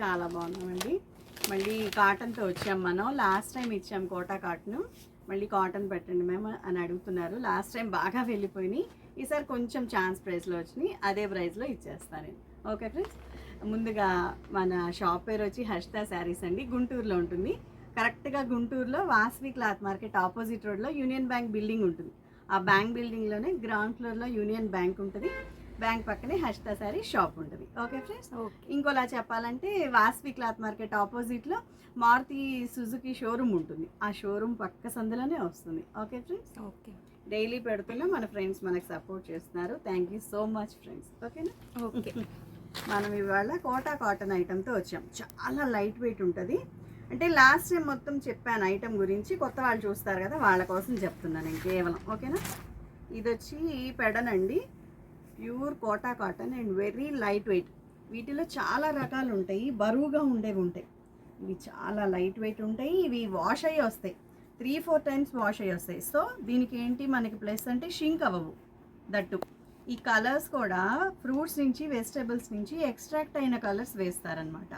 చాలా బాగున్నామండి. మళ్ళీ కాటన్తో వచ్చాం మనం. లాస్ట్ టైం ఇచ్చాం కోటా కాటన్. మళ్ళీ కాటన్ పెట్టండి మేము అని అడుగుతున్నారు. లాస్ట్ టైం బాగా వెళ్ళిపోయినాయి. ఈసారి కొంచెం ఛాన్స్ ప్రైస్లో వచ్చినాయి. అదే ప్రైస్లో ఇచ్చేస్తాను. Okay friends? ముందుగా మన షాప్ పేరు వచ్చి హర్షిత శారీస్ అండి. గుంటూరులో ఉంటుంది. కరెక్ట్గా గుంటూరులో వాసవి క్లాత్ మార్కెట్ ఆపోజిట్ రోడ్లో యూనియన్ బ్యాంక్ బిల్డింగ్ ఉంటుంది. ఆ బ్యాంక్ బిల్డింగ్లోనే గ్రౌండ్ ఫ్లోర్లో యూనియన్ బ్యాంక్ ఉంటుంది. బ్యాంక్ పక్కనే హర్షిత శారీ షాప్ ఉంటుంది. ఓకే ఫ్రెండ్స్ ఓకే ఇంకోలా చెప్పాలంటే వాస్వి క్లాత్ మార్కెట్ ఆపోజిట్లో మారుతి సుజుకి షోరూమ్ ఉంటుంది. ఆ షోరూమ్ పక్క సందులోనే వస్తుంది. ఓకే ఫ్రెండ్స్ ఓకే డైలీ పెడుతున్నా మన ఫ్రెండ్స్ మనకు సపోర్ట్ చేస్తున్నారు. Thank you so much friends ఓకేనా ఓకే మనం ఇవాళ కోటా కాటన్ ఐటెంతో వచ్చాం. చాలా లైట్ వెయిట్ ఉంటుంది. అంటే లాస్ట్ టైం మొత్తం చెప్పాను ఐటెం గురించి. కొత్త వాళ్ళు చూస్తారు కదా వాళ్ళ కోసం చెప్తున్నాను నేను కేవలం. ఓకేనా ఇది వచ్చి పెడనండి. Pure Kota cotton and very light weight. వీటిలో చాలా రకాలు ఉంటాయి. బరువుగా ఉండేవి ఉంటాయి. ఇవి చాలా లైట్ వెయిట్ ఉంటాయి. ఇవి వాష్ అయ్యి వస్తాయి. త్రీ ఫోర్ టైమ్స్ వాష్ అయ్యి వస్తాయి. సో దీనికి ఏంటి? మనకి ప్లస్ అంటే షింక్ అవ్వవు. దట్టు. ఈ కలర్స్ కూడా ఫ్రూట్స్ నుంచి వెజిటేబుల్స్ నుంచి ఎక్స్ట్రాక్ట్ అయిన కలర్స్ వేస్తారనమాట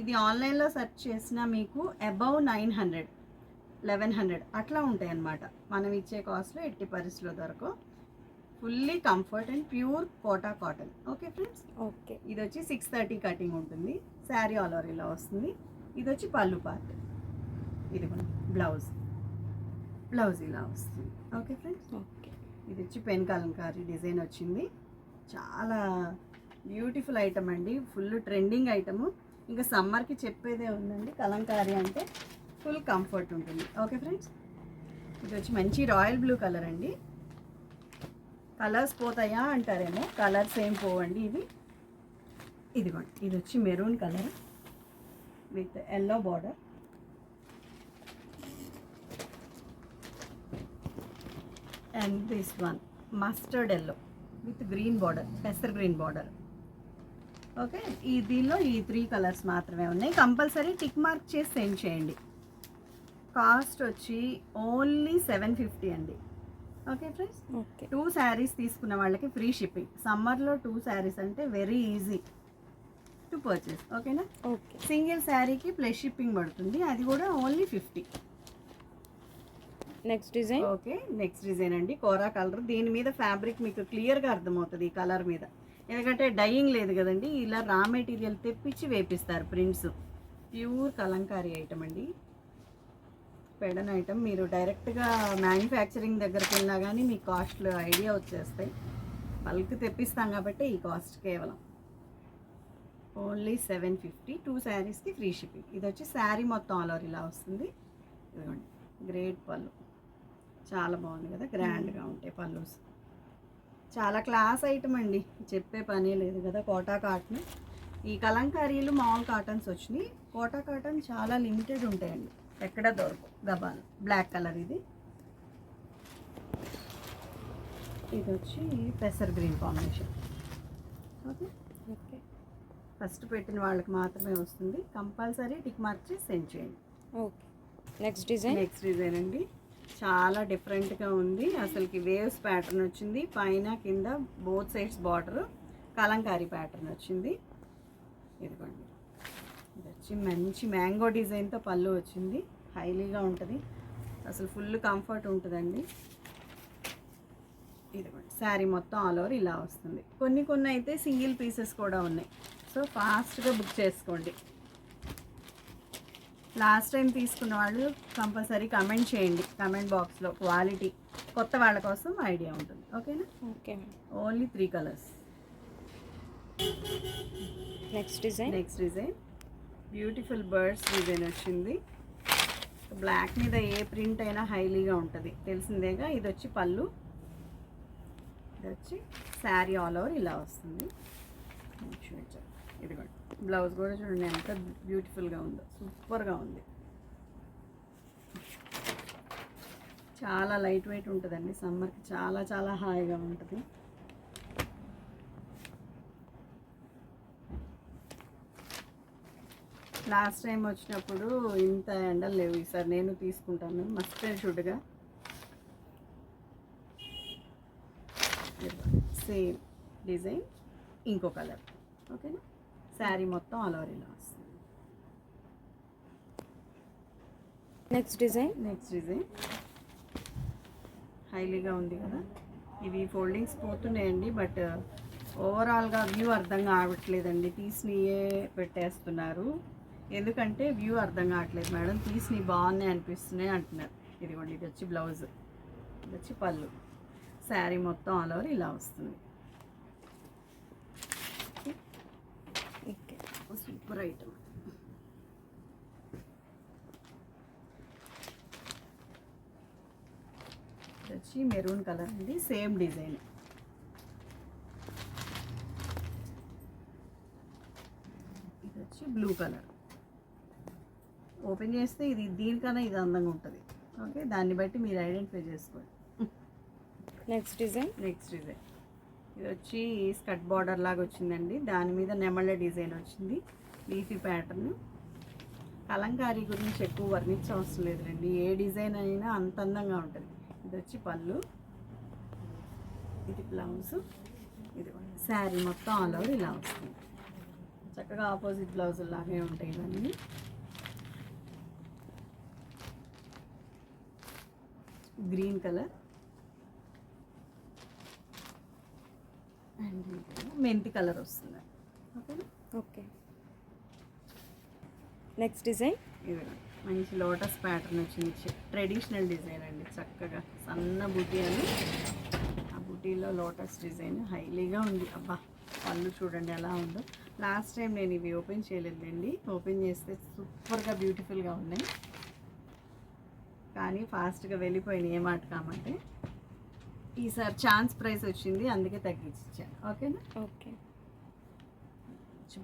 ఇది ఆన్లైన్లో సెర్చ్ చేసినా మీకు above nine hundred eleven hundred అట్లా ఉంటాయి అన్నమాట మనం ఇచ్చే కాస్ట్లో ఎట్టి పరిస్థితిలో దొరకవు. Fully comfort and pure Kota cotton. Okay friends? Okay. ఇది వచ్చి సిక్స్ థర్టీ కటింగ్ ఉంటుంది. శారీ ఆల్ ఓవర్ ఇలా వస్తుంది. ఇది వచ్చి పళ్ళు పార్ట్. ఇది బ్లౌజ్. బ్లౌజ్ ఇలా వస్తుంది. Okay friends? ఓకే. ఇది వచ్చి పెన్ కలంకారీ డిజైన్ వచ్చింది. చాలా బ్యూటిఫుల్ ఐటమ్ అండి. Full trending item. ఇంకా సమ్మర్కి చెప్పేదే ఉందండి కలంకారీ అంటే ఫుల్ కంఫర్ట్ ఉంటుంది. Okay friends? ఇది వచ్చి మంచి రాయల్ బ్లూ కలర్ అండి. కలర్స్ పోతాయా అంటారేమో? కలర్స్ ఏం పోవండి ఇవి? ఇదిగోండి ఇది వచ్చి maroon colour with yellow border. And this one mustard yellow with green border పెసర్ green border. Okay ఈ దీనిలో ఈ త్రీ కలర్స్ మాత్రమే ఉన్నాయి. కంపల్సరీ టిక్ మార్క్ చేసి సెండ్ చేయండి. కాస్ట్ వచ్చి ఓన్లీ సెవెన్ ఫిఫ్టీ అండి. Okay friends okay two saris తీసుకున్న వాళ్ళకి ఫ్రీ షిప్పింగ్ సమ్మర్లో టూ శారీస్ అంటే వెరీ ఈజీ టు పర్చేస్ ఓకేనా ఓకే సింగిల్ శారీకి ప్లస్ షిప్పింగ్ పడుతుంది. అది కూడా only fifty next design okay next design అండి. కోరా కలర్ దీని మీద ఫ్యాబ్రిక్ మీకు క్లియర్గా అర్థమవుతుంది ఈ కలర్ మీద. ఎందుకంటే డైయింగ్ లేదు కదండి. ఇలా రా మెటీరియల్ తెప్పించి వేపిస్తారు ప్రింట్స్ ప్యూర్ కలంకారీ ఐటమ్ అండి. పెడన్ ఐటమ్ మీరు డైరెక్ట్గా మ్యానుఫ్యాక్చరింగ్ దగ్గరికి వెళ్ళినా కానీ మీ కాస్ట్లు ఐడియా వచ్చేస్తాయి. బల్క్ తెప్పిస్తాం కాబట్టి ఈ కాస్ట్ కేవలం ఓన్లీ సెవెన్ ఫిఫ్టీ టూ శారీస్కి ఫ్రీ షిప్పింగ్. ఇది వచ్చి శారీ మొత్తం ఆల్ ఓవర్ ఇలా వస్తుంది. ఇదిగోండి గ్రేట్ పళ్ళు. చాలా బాగుంది కదా గ్రాండ్గా ఉంటాయి పళ్ళుస్. చాలా క్లాస్ ఐటమ్ అండి చెప్పే పనే లేదు కదా కోటా కాటన్. ఈ కలంకారీలు మామూలు కాటన్స్ వచ్చినాయి. కోటా కాటన్ చాలా లిమిటెడ్ ఉంటాయండి. ఎక్కడ దొరకవు. గబాలు బ్లాక్ కలర్ ఇది. ఇది వచ్చి పెసర్ green combination okay? Okay. First పెట్టిన వాళ్ళకి మాత్రమే వస్తుంది. కంపల్సరీ టిక్ మార్క్ చేసి సెండ్ చేయండి. Okay. Next design next design అండి. చాలా డిఫరెంట్గా ఉంది. అసలుకి వేవ్స్ ప్యాటర్న్ వచ్చింది. పైన కింద both sides border Kalamkari pattern వచ్చింది. ఇదిగోండి. ఇది వచ్చి మంచి మ్యాంగో డిజైన్తో పళ్ళు వచ్చింది. హైలీగా ఉంటుంది. అసలు ఫుల్ కంఫర్ట్ ఉంటుందండి. ఇదిగోండి శారీ మొత్తం ఆల్ ఓవర్ ఇలా వస్తుంది. కొన్ని కొన్ని అయితే సింగిల్ పీసెస్ కూడా ఉన్నాయి. సో ఫాస్ట్గా బుక్ చేసుకోండి. లాస్ట్ టైం తీసుకున్న వాళ్ళు కంపల్సరీ కమెంట్ చేయండి. కమెంట్ బాక్స్లో క్వాలిటీ కొత్త వాళ్ళ కోసం ఐడియా ఉంటుంది. ఓకేనా? Okay only three colours. Next design? Next design. Beautiful birds design వచ్చింది. బ్లాక్ మీద ఏ ప్రింట్ అయినా హైలీగా ఉంటుంది. తెలిసిందేగా? ఇది వచ్చి పళ్ళు. ఇది వచ్చి శారీ ఆల్ ఓవర్ ఇలా వస్తుంది. ఇది బ్లౌజ్ కూడా చూడండి ఎంత బ్యూటిఫుల్గా ఉందో. సూపర్గా ఉంది. చాలా లైట్ వెయిట్ ఉంటుందండి. సమ్మర్కి చాలా చాలా హాయిగా ఉంటుంది. లాస్ట్ టైం వచ్చినప్పుడు ఇంత ఎండలు లేవు ఈసారి నేను తీసుకుంటాను. మస్ట్ అండ్ షుడ్గా సేమ్ డిజైన్ ఇంకో కలర్ ఓకేనా శారీ మొత్తం ఆల్ ఓవర్ ఇలా వస్తుంది. నెక్స్ట్ డిజైన్ నెక్స్ట్ డిజైన్ హైలీగా ఉంది కదా. ఇవి ఫోల్డింగ్స్ పోతున్నాయండి బట్ ఓవరాల్గా వ్యూ అర్థం కావట్లేదండి. తీసినయే పెట్టేస్తున్నారు. ఎందుకంటే వ్యూ అర్థం కావట్లేదు మేడం. తీసినవి బాగున్నాయి అనిపిస్తున్నాయి అంటున్నారు. ఇదిగోండి ఇది వచ్చి బ్లౌజ్ ఇది వచ్చి పళ్ళు. శారీ మొత్తం ఆల్ ఓవర్ ఇలా వస్తుంది. సూపర్ ఐటమ్ ఇది వచ్చి మెరూన్ కలర్ అండి సేమ్ డిజైన్ ఇది వచ్చి బ్లూ కలర్ ఓపెన్ చేస్తే ఇది దీనికన్నా ఇది అందంగా ఉంటుంది. ఓకే? దాన్ని బట్టి మీరు ఐడెంటిఫై చేసుకోండి. నెక్స్ట్ డిజైన్ నెక్స్ట్ డిజైన్ ఇది వచ్చి స్కట్ బార్డర్ లాగా వచ్చిందండి. దాని మీద నెమళ్ళ డిజైన్ వచ్చింది. Leafy pattern. కలంకారీ గురించి ఎక్కువ వర్ణించవసరం లేదులేండి. ఏ డిజైన్ అయినా అంత అందంగా ఉంటుంది. ఇది వచ్చి పళ్ళు. ఇది బ్లౌజ్. ఇది శారీ మొత్తం ఆల్ ఓవర్ ఇలా వస్తుంది. చక్కగా ఆపోజిట్ బ్లౌజులు లాగే ఉంటాయి ఇవన్నీ. Green colour. అండ్ మెంతి కలర్ వస్తుంది. ఓకేనా? ఓకే. నెక్స్ట్ డిజైన్ ఇది మంచి లోటస్ ప్యాటర్న్ వచ్చింది. ట్రెడిషనల్ డిజైన్ అండి. చక్కగా సన్న బుటీ అని. ఆ బుటీలో లోటస్ డిజైన్ హైలీగా ఉంది. అబ్బా పళ్ళు చూడండి ఎలా ఉందో. లాస్ట్ టైం నేను ఇవి ఓపెన్ చేయలేదండి ఓపెన్ చేస్తే సూపర్గా బ్యూటిఫుల్గా ఉన్నాయి. కానీ ఫాస్ట్గా వెళ్ళిపోయినాయి ఏ మాట కామంటే ఈసారి ఛాన్స్ ప్రైస్ వచ్చింది అందుకే తగ్గించి ఇచ్చాను ఓకేనా? ఓకే.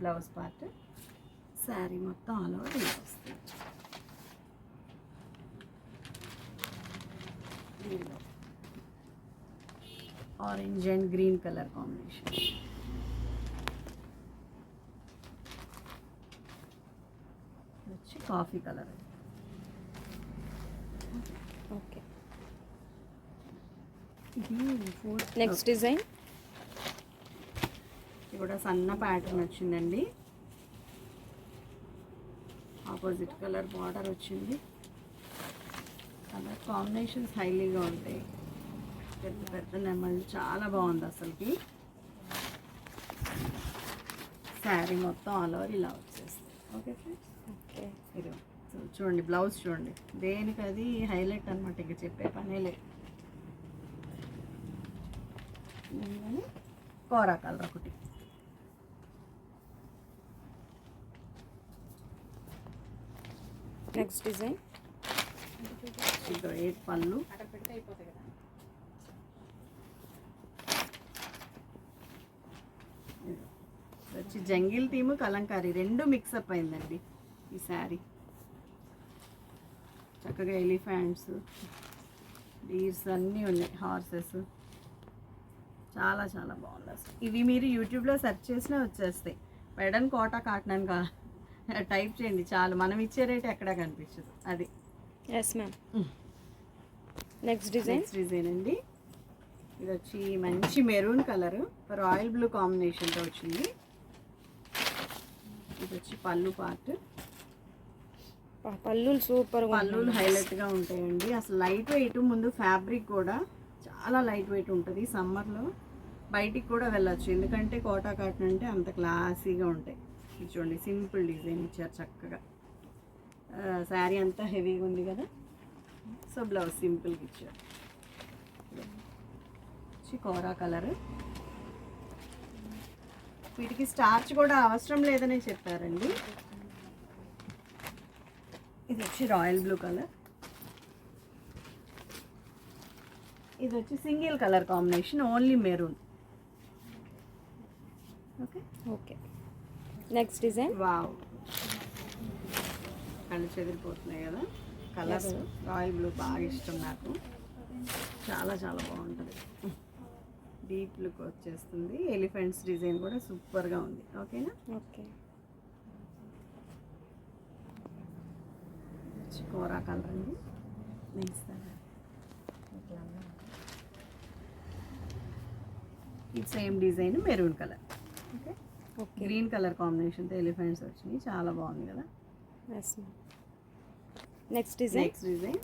Blouse part. శారీ మొత్తం ఆల్ ఓవర్ ఇలా వస్తుంది. Orange and green colour combination. వచ్చి coffee colour. Okay. Next design ఇది కూడా సన్న ప్యాటర్న్ వచ్చిందండి. ఆపోజిట్ కలర్ బార్డర్ వచ్చింది. కలర్ కాంబినేషన్స్ హైలీగా ఉంటాయి. పెద్ద పెద్ద నెమళ్ళు చాలా బాగుంది అసలుకి. శారీ మొత్తం ఆల్ ఓవర్ ఇలా వచ్చేస్తుంది. ఓకే ఫ్రెండ్స్ ఓకే ఇది చూడండి బ్లౌజ్ చూడండి. దేనికి అది హైలైట్ అనమాట ఇక చెప్పే పనే లేదు ఇందులోనే కోరా కలర్ ఒకటి. నెక్స్ట్ డిజైన్ ఇదో పళ్ళు. వచ్చి జంగిల్ థీము కలంకారీ. రెండు మిక్సప్ అయిందండి ఈ శారీ. చక్కగా ఎలిఫెంట్స్ డీర్స్ అన్నీ ఉన్నాయి హార్సెస్. చాలా చాలా బాగుంది అసలు. ఇవి మీరు యూట్యూబ్లో సెర్చ్ చేసినా వచ్చేస్తాయి. పెడన్ కోట కాటన్ కా టైప్ చేయండి చాలు. మనం ఇచ్చే రేట్ ఎక్కడా కనిపించదు. అది. Yes ma'am next design design అండి. ఇది వచ్చి మంచి మెరూన్ కలర్. రాయల్ బ్లూ కాంబినేషన్తో వచ్చింది. ఇది వచ్చి పళ్ళు పార్ట్. పల్లులు సూపర్ పళ్ళులు హైలైట్గా ఉంటాయండి. అసలు లైట్ వెయిట్ ముందు ఫ్యాబ్రిక్ కూడా చాలా లైట్ వెయిట్ ఉంటుంది సమ్మర్లో బయటికి కూడా వెళ్ళొచ్చు. ఎందుకంటే కోటా కాటన్ అంటే అంత క్లాసీగా ఉంటాయి. చూడండి సింపుల్ డిజైన్ ఇచ్చారు చక్కగా. శారీ అంతా హెవీగా ఉంది కదా. సో బ్లౌజ్ సింపుల్గా ఇచ్చారు. కోరా కలర్ వీటికి స్టార్చ్ కూడా అవసరం లేదని చెప్పారండి. ఇది వచ్చి రాయల్ బ్లూ కలర్. ఇది వచ్చి single colour combination only maroon. Okay? Okay. Next design? Wow. కళ్ళు చెదిరిపోతున్నాయి కదా? కలర్ రాయల్ బ్లూ బాగా ఇష్టం నాకు. చాలా చాలా బాగుంటుంది. డీప్ లుక్ వచ్చేస్తుంది. ఎలిఫెంట్స్ డిజైన్ కూడా సూపర్గా ఉంది. ఓకేనా? ఓకే. వచ్చి కోరా కలర్ అండి నెక్స్ట్ ఇది same design maroon colour. Okay. Okay. Green colour కాంబినేషన్తో ఎలిఫెంట్స్ వచ్చినాయి. చాలా బాగుంది కదా. నెక్స్ట్ డిజైన్ నెక్స్ట్ డిజైన్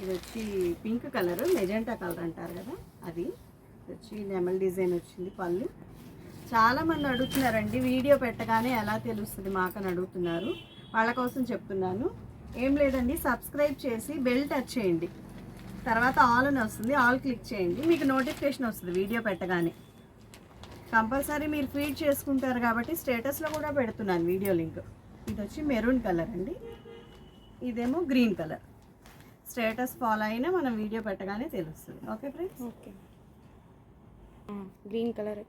ఇది వచ్చి పింక్ కలర్ మెజెంటా కలర్ అంటారు కదా అది. ఇది వచ్చి నెమల్ డిజైన్ వచ్చింది పళ్ళు. చాలా మంది అడుగుతున్నారండి వీడియో పెట్టగానే ఎలా తెలుస్తుంది మాకని అడుగుతున్నారు. వాళ్ళ కోసం చెప్తున్నాను. ఏం లేదండి సబ్స్క్రైబ్ చేసి బెల్ టచ్ చేయండి. తర్వాత ఆల్ అని వస్తుంది ఆల్ క్లిక్ చేయండి. మీకు నోటిఫికేషన్ వస్తుంది వీడియో పెట్టగానే. కంపల్సరీ మీరు ఫీడ్ చేసుకుంటారు కాబట్టి స్టేటస్లో కూడా పెడుతున్నాను వీడియో లింక్ ఇది వచ్చి మెరూన్ కలర్ అండి. ఇదేమో గ్రీన్ కలర్ స్టేటస్ ఫాలో అయినా మనం వీడియో పెట్టగానే తెలుస్తుంది. Okay friends okay. Green colour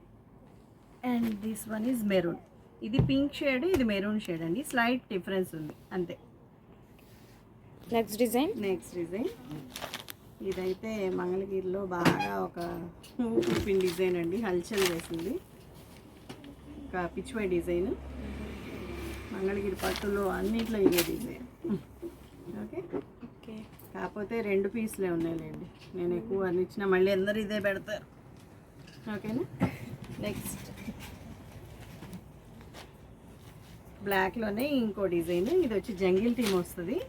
and this one is maroon ఇది పింక్ షేడ్ ఇది మెరూన్ షేడ్ అండి. స్లైట్ డిఫరెన్స్ ఉంది. అంతే. నెక్స్ట్ డిజైన్ నెక్స్ట్ డిజైన్ ఇదైతే మంగళగిరిలో బాగా ఒక ఊపిరిపిన్ డిజైన్ అండి. హల్చల్ వేసింది. ఒక పిచ్చివై డిజైన్. మంగళగిరి పట్టులో అన్నిట్లో ఇదే డిజైన్. ఓకే? ఓకే. కాకపోతే రెండు పీసులే ఉన్నాయిలేండి. నేను ఎక్కువ అని ఇచ్చిన మళ్ళీ అందరు ఇదే పెడతారు. ఓకేనా? నెక్స్ట్ బ్లాక్లోనే ఇంకో డిజైన్. ఇది వచ్చి జంగిల్ టీమ్ వస్తుంది.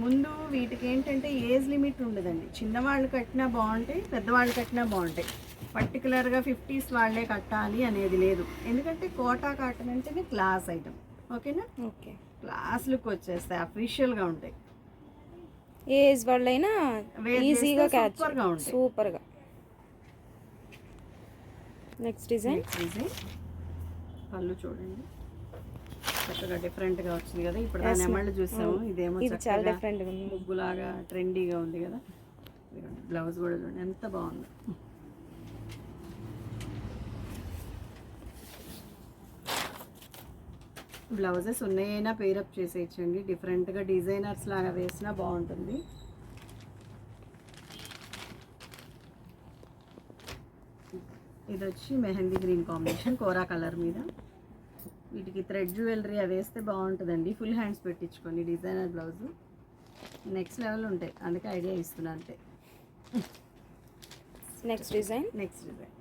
ముందు వీటికి ఏంటంటే ఏజ్ లిమిట్ ఉండదండి. చిన్నవాళ్ళు కట్టినా బాగుంటాయి పెద్దవాళ్ళు కట్టినా బాగుంటాయి. పర్టికులర్గా ఫిఫ్టీస్ వాళ్ళే కట్టాలి అనేది లేదు. ఎందుకంటే కోటా కాటన్ అంటేనే క్లాస్ ఐటమ్. ఓకేనా? ఓకే. క్లాస్ లుక్ వచ్చేస్తాయి అఫీషియల్గా ఉంటాయి. ఏజ్ వాళ్ళైనా ఈజీగా సూపర్గా ఉంటాయి. సూపర్గా. Next design. డిజైన్. పళ్ళు చూడండి. చక్కగా డిఫరెంట్గా వచ్చింది కదా. ఇప్పుడు దాని. ఎమళ్ళు చూసాము. అవును. ఇదేమో ఇది చాలా డిఫరెంట్గా ఉంది. ముగ్గులాగా ట్రెండీగా ఉంది కదా. బ్లౌజ్ కూడా చూడండి. ఎంత బాగుంది. బ్లౌజెస్ ఉన్నాయైనా పేరప్ చేసేయచ్చండి. డిఫరెంట్గా డిజైనర్స్ లాగా వేసినా బాగుంటుంది. ఇది వచ్చి mehndi green combination kora colour మీద. వీటికి థ్రెడ్ జ్యువెలరీ అవి వేస్తే బాగుంటుందండి. ఫుల్ హ్యాండ్స్ పెట్టించుకోండి డిజైనర్ బ్లౌజ్ నెక్స్ట్ లెవెల్ ఉంటాయి. అందుకే ఐడియా ఇస్తున్నా అంతే. నెక్స్ట్ డిజైన్ నెక్స్ట్ డిజైన్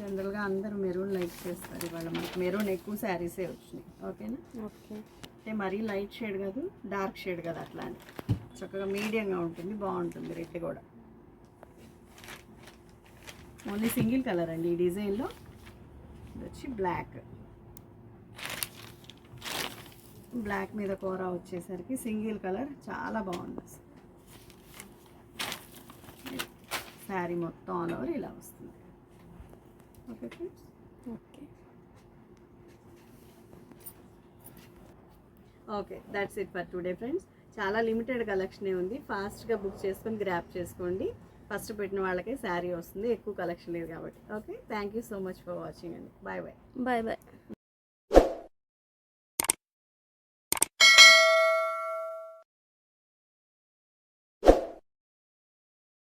జనరల్గా అందరూ మెరూన్ లైక్ చేస్తారు ఇవాళ మనకి. మెరూన్ ఎక్కువ శారీసే వచ్చినాయి. ఓకేనా ఓకే అంటే మరీ లైట్ షేడ్ కాదు డార్క్ షేడ్ కదా అట్లా అని చక్కగా మీడియంగా ఉంటుంది బాగుంటుంది రెడ్ కూడా. ఓన్లీ సింగిల్ కలర్ అండి ఈ డిజైన్లో. ఇది వచ్చి బ్లాక్. బ్లాక్ మీద కూర వచ్చేసరికి సింగిల్ కలర్ చాలా బాగుంది శారీ మొత్తం ఆల్ ఓవర్ ఇలా వస్తుంది. Okay friends? Okay. Okay that's it for today friends చాలా లిమిటెడ్ కలెక్షనే ఉంది. ఫాస్ట్గా బుక్ చేసుకొని గ్రాప్ చేసుకోండి. ఫస్ట్ పెట్టిన వాళ్ళకే శారీ వస్తుంది ఎక్కువ కలెక్షన్ లేదు కాబట్టి. Okay thank you so much for watching అండి. Bye bye bye bye